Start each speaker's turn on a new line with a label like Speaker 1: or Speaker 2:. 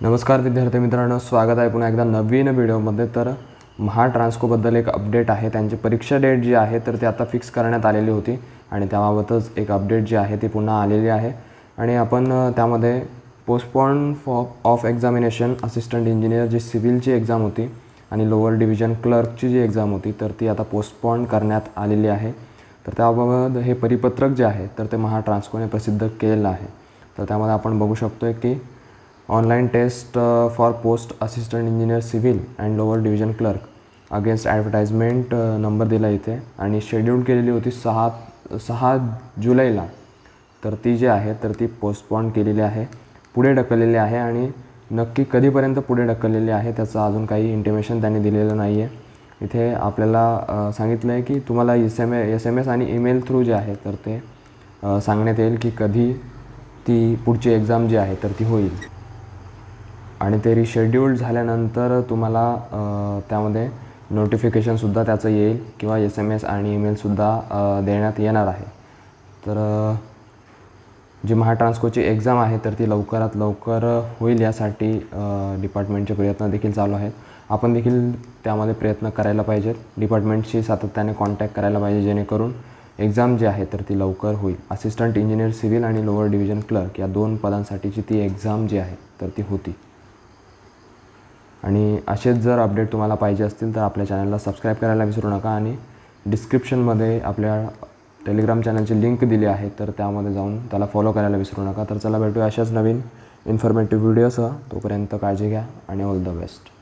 Speaker 1: नमस्कार विद्यार्थी मित्रांनो स्वागत आहे पुन्हा एकदा नवीन व्हिडिओमध्ये. तर महा ट्रान्स्कोबद्दल एक अपडेट आहे. त्यांची परीक्षा डेट जी आहे तर ती आता फिक्स करण्यात आलेली होती आणि त्याबाबतच एक अपडेट जी आहे ती पुन्हा आलेली आहे. आणि आपण त्यामध्ये postpone for of examination assistant engineer जी सिव्हिलची एक्झाम होती आणि लोअर डिव्हिजन क्लर्कची जी एक्झाम होती तर ती आता पोस्टपॉन करण्यात आलेली आहे. तर त्याबाबत हे परिपत्रक जे आहे तर ते महा ट्रान्स्कोने प्रसिद्ध केलेलं आहे. तर त्यामध्ये आपण बघू शकतो आहे की online test for post assistant engineer civil and lower division clerk against advertisement number दिला इथे. आणि शेड्यूल केलेली होती सहा सहा जुलैला. तर ती जी आहे तर ती पोस्टपॉन केलेली आहे. पुढे ढकललेली आहे आणि नक्की कधीपर्यंत पुढे ढकललेली आहे त्याचं अजून काही इंटिमेशन त्यांनी दिलेलं नाही आहे इथे आपल्याला सांगितलं आहे की तुम्हाला S M A S M S आणि ईमेल थ्रू जे आहे तर ते सांगण्यात येईल की कधी ती पुढची एक्झाम जी आहे तर ती होईल. आणि ते रिशेड्यूल्ड झाल्यानंतर तुम्हाला त्यामध्ये नोटिफिकेशनसुद्धा त्याचं येईल किंवा एस एम एस आणि ईमेलसुद्धा देण्यात येणार आहे. तर जी महाट्रान्सकोची एक्झाम आहे तर ती लवकरात लवकर होईल यासाठी डिपार्टमेंटचे प्रयत्न देखील चालू आहेत. आपण देखील त्यामध्ये प्रयत्न करायला पाहिजेत. डिपार्टमेंटशी सातत्याने कॉन्टॅक्ट करायला पाहिजे जेणेकरून एक्झाम जी आहे तर ती लवकर होईल. असिस्टंट इंजिनियर सिव्हिल आणि लोअर डिव्हिजन क्लर्क या दोन पदांसाठीची ती एक्झाम जी आहे तर ती होती. आणि असेच जर अपडेट तुम्हाला पाहिजे असतील तर आपल्या चॅनलला सबस्क्राईब करायला विसरू नका आणि डिस्क्रिप्शनमध्ये आपल्या टेलिग्राम चॅनलची लिंक दिली आहे तर त्यामध्ये जाऊन त्याला फॉलो करायला विसरू नका. तर चला भेटूया अशाच नवीन इन्फॉर्मेटिव्ह व्हिडिओसह तोपर्यंत काळजी घ्या आणि ऑल द बेस्ट